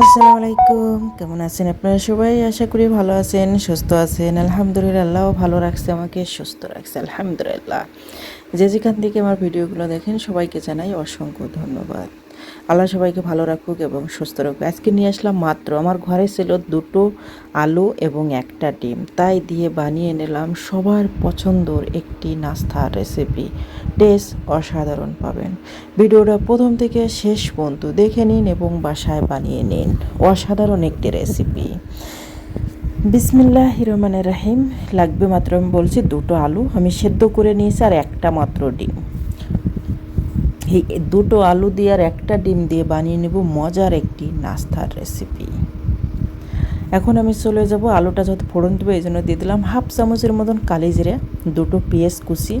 আসসালামু আলাইকুম কেমন আছেন আপনারা সবাই? আশা করি ভালো আছেন, সুস্থ আছেন। আলহামদুলিল্লাহ, ভালো রাখছে আমাকে, সুস্থ রাখছে, আলহামদুলিল্লাহ। যে যেখান থেকে আমার ভিডিওগুলো দেখেন, সবাইকে জানাই অসংখ্য ধন্যবাদ। আল্লাহ সবাইকে ভালো রাখুক এবং সুস্থ রাখুক। আজকে নিয়ে আসলাম মাত্র। আমার ঘরে ছিল দুটো আলু এবং একটা ডিম। তাই দিয়ে বানিয়ে নিলাম সবার পছন্দর একটি নাস্তার রেসিপি টেস্ট অসাধারণ পাবেন। ভিডিওটা প্রথম থেকে শেষ পর্যন্ত দেখে নিন এবং বাসায় বানিয়ে নিন অসাধারণ একটি রেসিপি বিসমিল্লাহ রহমানের রাহিম। লাগবে মাত্র আমি বলছি দুটো আলু। আমি সেদ্ধ করে নিয়েছি আর একটা মাত্র ডিম। এই দুটো আলু দিয়ে আর একটা ডিম দিয়ে বানিয়ে নেব। মজার একটি নাস্তার রেসিপি এখন আমি চলে যাব আলুটা যত ফোড়ন দেবো, এই জন্য দিয়ে দিলাম হাফ চামচের মতন কালি জিরে, দুটো পেঁয়াজ কুচি।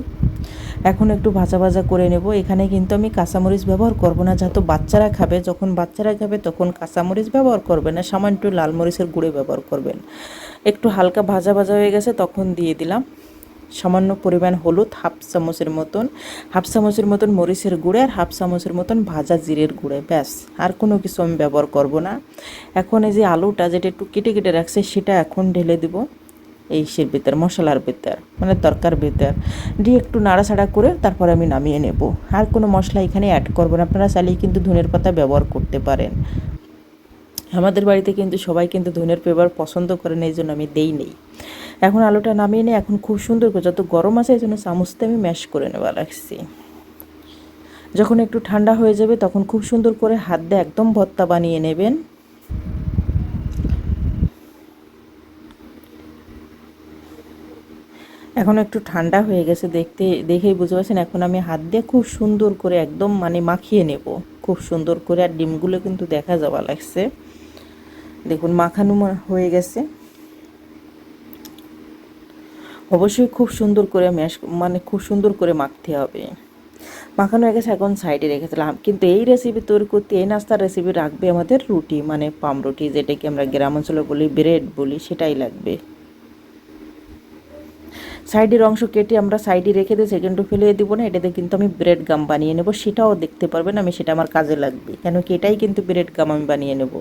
এখন একটু ভাজা ভাজা করে নেব। এখানে কিন্তু আমি কাঁচামরিচ ব্যবহার করব না। যেহেতু বাচ্চারা খাবে, যখন বাচ্চারা খাবে, তখন কাঁচামরিচ ব্যবহার করবেন না, সামান্য লাল মরিচের গুঁড়ো ব্যবহার করবেন। একটু হালকা ভাজা ভাজা হয়ে গেছে, তখন দিয়ে দিলাম। সামান্য পরিমাণ হলুদ, হাফ চামচের মতন, হাফ চামচের মতন মরিচের গুঁড়ে আর হাফ চামচের মতন ভাজা জিরের গুঁড়ে। ব্যাস, আর কোনো কিছু আমি ব্যবহার করব না। এখন এই যে আলুটা যেটা একটু কেটে কেটে রাখছে, সেটা এখন ঢেলে দিব সের ভিতর, মশলার ভিতর মানে তরকার ভিতর। দিয়ে একটু নাড়াচাড়া করে তারপর আমি নামিয়ে নেব। আর কোনো মশলা এখানে অ্যাড করব না। আপনারা চাইলেই কিন্তু ধনের পাতা ব্যবহার করতে পারেন। আমাদের বাড়িতে কিন্তু সবাই কিন্তু ধনের পেপার পছন্দ করেন, এই জন্য আমি দেই নেই। এখন আলুটা নামিয়ে নিয়ে এখন খুব সুন্দর করে যত গরম আছে, এই জন্য চামচতে আমি ম্যাশ করে নেওয়া রাখছি। যখন একটু ঠান্ডা হয়ে যাবে, তখন খুব সুন্দর করে হাত দিয়ে একদম ভত্তা বানিয়ে নেবেন। এখন একটু ঠান্ডা হয়ে গেছে দেখতে, দেখেই বুঝতে পারছেন, এখন আমি হাত দিয়ে খুব সুন্দর করে একদম মানে মাখিয়ে নেব। খুব সুন্দর করে আর ডিমগুলো কিন্তু দেখা যাওয়া লাগছে। দেখুন, মাখানো হয়ে গেছে। অবশ্যই খুব সুন্দর করে ম্যাশ মানে খুব সুন্দর করে মাখতে হবে। মাখানো হয়ে গেছে, এখন সাইডে রেখেছিলাম কিন্তু এই রেসিপি তৈরি করতে, এই নাস্তার রেসিপি রাখবে আমাদের রুটি মানে পাম রুটি, যেটাকে আমরা গ্রাম অঞ্চলে বলি, ব্রেড বলি, সেটাই লাগবে। সাইডের অংশ কেটে আমরা সাইডে রেখে দিয়ে সেকেন্ডও ফেলে দিব না, এটাতে কিন্তু আমি ব্রেড গাম বানিয়ে নেব। সেটাও দেখতে পারবেন, আমি সেটা আমার কাজে লাগবে। কেন কি এটাই কিন্তু ব্রেড গাম আমি বানিয়ে নেব।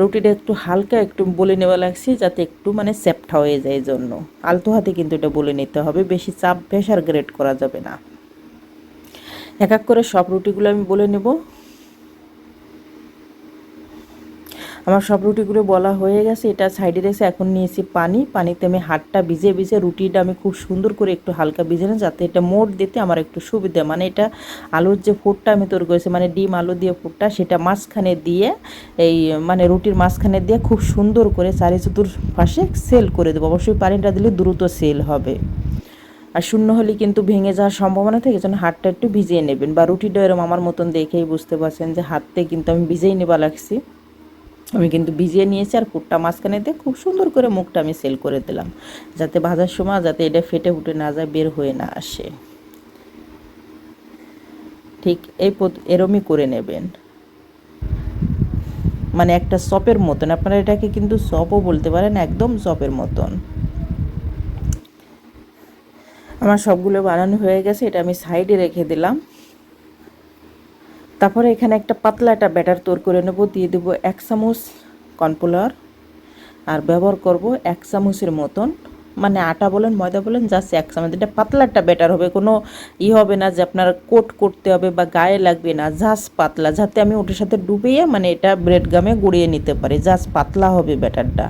রুটিটা একটু হালকা, একটু বলে নেওয়া লাগছে, যাতে একটু মানে সেপটা হয়ে যায় জন্য। আলতো হাতে কিন্তু এটা বলে নিতে হবে, বেশি চাপ প্রেশার গ্রেড করা যাবে না। এক এক করে সব রুটিগুলো আমি বলে নেব। আমার সব রুটিগুলো বলা হয়ে গেছে, এটা সাইডে রেখে এখন নিয়েছি পানি। পানিতে আমি হাতটা ভিজে ভিজে রুটিটা আমি খুব সুন্দর করে একটু হালকা ভিজে না যাতে এটা মোট দিতে আমার একটু সুবিধা মানে এটা আলুর যে ফুটটা আমি তৈরি করেছি মানে ডিম আলু দিয়ে ফুটটা, সেটা মাঝখানে দিয়ে এই মানে রুটির মাঝখানে দিয়ে খুব সুন্দর করে চারি চতুর পাশে সেল করে দেবো। অবশ্যই পানিটা দিলে দ্রুত সেল হবে। আর শূন্য হলে কিন্তু ভেঙে যাওয়ার সম্ভাবনা থাকে যেন হাতটা একটু ভিজিয়ে নেবেন। বা রুটিটা এরম আমার মতন দেখেই বুঝতে পারছেন যে হাততে কিন্তু আমি ভিজেই নেবা লাগছি। আমি কিন্তু ভিজিয়ে নিয়েছি আর পুরটা মাঝখানে দিয়ে খুব সুন্দর করে মুখটা আমি সেল করে দিলাম। যাতে ভাজার সময় যাতে এটা ফেটে ফুটে না যায়, বের হয়ে না আসে। ঠিক এই এরমই করে নেবেন। মানে একটা চপের মতন, আপনারা এটাকে কিন্তু চপও বলতে পারেন, একদম চপের মতন। আমার সবগুলো বানানো হয়ে গেছে, এটা আমি সাইডে রেখে দিলাম। তারপরে এখানে একটা পাতলা একটা ব্যাটার তৈরি করে নেব, দিয়ে দেবো এক চামচ কর্নফ্লাওয়ার। আর ব্যবহার করব এক চামচের মতন। মানে আটা বলেন, ময়দা বলেন জাস্ট এক চামচ। এটা পাতলা একটা ব্যাটার হবে, কোনো ই হবে না যে আপনার কোট করতে হবে বা গায়ে লাগবে না জাস্ট পাতলা, যাতে আমি ওটার সাথে ডুবিয়ে মানে এটা ব্রেড গামে গড়িয়ে নিতে পারি। জাস্ট পাতলা হবে ব্যাটারটা।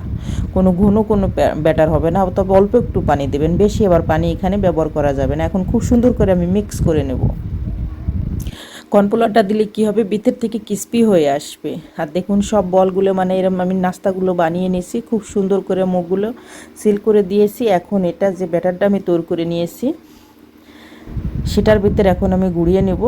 কোনো ঘন কোনো ব্যাটার হবে না, তবে অল্প একটু পানি দেবেন। বেশি আবার পানি এখানে ব্যবহার করা যাবে না। এখন খুব সুন্দর করে আমি মিক্স করে নেব। কর্নফ্লাওয়ারটা দিলে কি হবে? ভিতর থেকে ক্রিস্পি হয়ে আসবে। আর দেখুন, সব বলগুলো মানে এরম আমি নাস্তাগুলো বানিয়ে নিয়েছি, খুব সুন্দর করে মুখগুলো সিল করে দিয়েছি। এখন এটা যে ব্যাটারটা আমি তৈরি করে নিয়েছি, সেটার ভিতরে এখন আমি গুঁড়িয়ে নেব।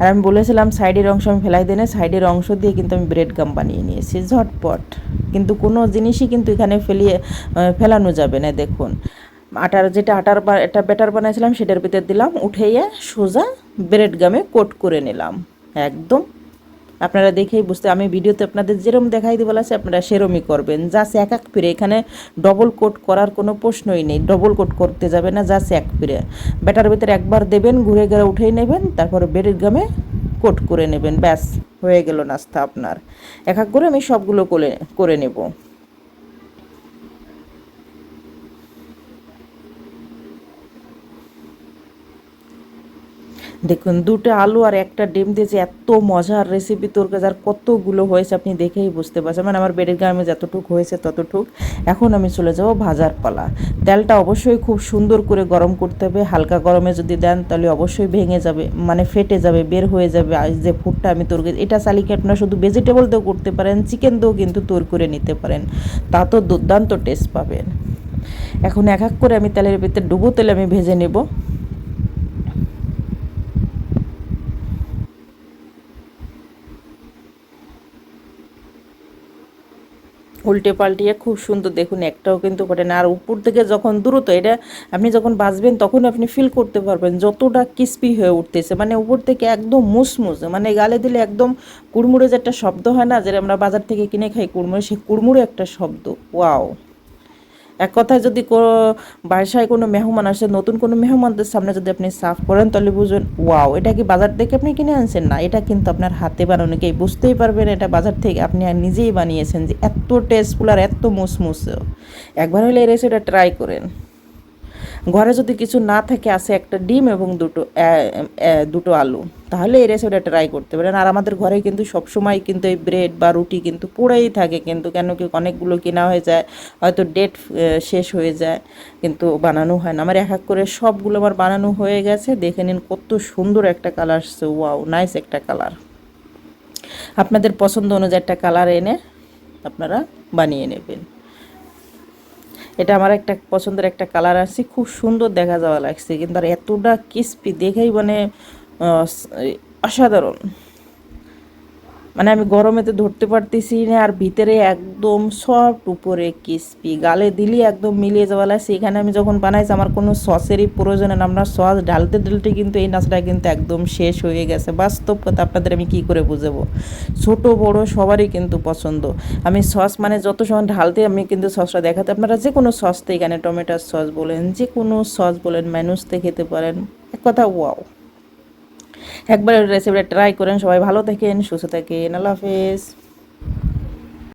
আর আমি বলেছিলাম, সাইডের অংশ আমি ফেলাই দেনে সাইডের অংশ দিয়ে কিন্তু আমি ব্রেড গাম বানিয়ে নিয়েছি, ঝটপট। কিন্তু কোনো জিনিসই কিন্তু এখানে ফেলিয়ে ফেলানো যাবে না, দেখুন। আটার যেটা আটার একটা ব্যাটার বানাইছিলাম, সেটার ভিতর দিলাম উঠেইয়ে সোজা ব্রেড গামে কোট করে নিলাম। একদম। আপনারা দেখেই বুঝতে আমি ভিডিওতে আপনাদের যেরম দেখাই দিয়ে বলেছে আপনারা সেরমই করবেন। জাস্ট এক এক ফিরে এখানে ডবল কোট করার কোনো প্রশ্নই নেই। ডবল কোট করতে যাবে না জাস্ট এক ফিরে ব্যাটার ভিতরে একবার দেবেন, ঘুরে ঘুরে উঠেই নেবেন, তারপরে ব্রেড গামে কোট করে নেবেন। ব্যাস, হয়ে গেল নাস্তা আপনার। এক এক করে আমি সবগুলো করে করে নেব। দেখুন, দুটো আলু আর একটা ডিম দিয়ে যে এত মজার রেসিপি তোর কাছে আর কতগুলো হয়েছে আপনি দেখেই বুঝতে পারছেন। মানে আমার বেডের গ্রামে যতটুকু হয়েছে ততটুক। এখন আমি চলে যাব ভাজার পালা তেলটা অবশ্যই খুব সুন্দর করে গরম করতে হবে। হালকা গরমে যদি দেন তাহলে অবশ্যই ভেঙে যাবে মানে ফেটে যাবে, বের হয়ে যাবে। যে ফুডটা আমি তোর এটা চালিকে আপনারা শুধু ভেজিটেবল দিয়েও করতে পারেন চিকেন দিয়েও কিন্তু তোর করে নিতে পারেন। তা তো দুর্দান্ত টেস্ট পাবেন। এখন এক এক করে আমি তেলের ভিতরে ডুবো তেলে আমি ভেজে নেব। উল্টে পাল্টে খুব সুন্দর দেখুন, একটাও কিন্তু ঘটে না। আর উপর থেকে যখন দ্রুত এটা আপনি যখন বাঁচবেন, তখন আপনি ফিল করতে পারবেন যতটা ক্রিস্পি হয়ে উঠতেছে। মানে উপর থেকে একদম মুসমুস মানে গালে দিলে একদম কুড়মুড়ে যে একটা শব্দ হয় না, যেটা আমরা বাজার থেকে কিনে খাই কুড়মুড়ে, সেই কুড়মুড়ে একটা শব্দ। ওয়াও এক কথায় যদি বাসায় কোনো মেহমান আসে, নতুন কোনো মেহমানদের সামনে যদি আপনি সাফ করেন, তাহলে বুঝবেন ওয়াও, এটা কি বাজার থেকে আপনি কিনে আনছেন? না, এটা কিন্তু আপনার হাতে বানানো কেই বুঝতেই পারবেন এটা বাজার থেকে আপনি নিজেই বানিয়েছেন যে এত টেস্টফুল আর এত মুসমুস একবার হলে এই রেসিপিটা ট্রাই করেন। ঘরে যদি কিছু না থাকে, আছে একটা ডিম এবং দুটো দুটো আলু, তাহলে এই রেসিপিটা ট্রাই করতে পারেন। আর আমাদের ঘরে কিন্তু সবসময় কিন্তু এই ব্রেড বা রুটি কিন্তু পড়েই থাকে, কিন্তু কেন কি অনেকগুলো কেনা হয়ে যায়, হয়তো ডেট শেষ হয়ে যায়, কিন্তু বানানো হয় না। আমার এক এক করে সবগুলো আমার বানানো হয়ে গেছে, দেখে নিন কত সুন্দর একটা কালার আসছে ওয়াও নাইস একটা কালার আপনাদের পছন্দ অনুযায়ী একটা কালার এনে আপনারা বানিয়ে নেবেন। এটা আমার একটা পছন্দের একটা কালার আসছে খুব সুন্দর দেখা যাওয়া লাগছে। কিন্তু আর এতটা ক্রিস্পি দেখেই মানে অসাধারণ। মানে আমি গরমেতে ধরতে পারতেছি না, আর ভিতরে একদম সফট উপরে ক্রিস্পি গালে দিলি একদম মিলিয়ে যাওয়া লাগছে। এখানে আমি যখন বানাইছি, আমার কোনো সসেরই প্রয়োজন না আমরা সস ঢালতে ঢালতে কিন্তু এই নাচটা কিন্তু একদম শেষ হয়ে গেছে। বাস্তব কথা আপনাদের আমি কি করে বুঝাবো? ছোট, বড় সবারই কিন্তু পছন্দ। আমি সস মানে যত সময় ঢালতে আমি কিন্তু সসটা দেখাতে। আপনারা যে কোনো সসতে এখানে টমেটোর সস বলেন, যে কোনো সস বলেন ম্যানুসতে খেতে পারেন। এক কথা ওয়াও একবার রেসিপিটা ট্রাই করেন। সবাই ভালো থাকেন সুস্থ থাকেন। আল্লাহ হাফেজ।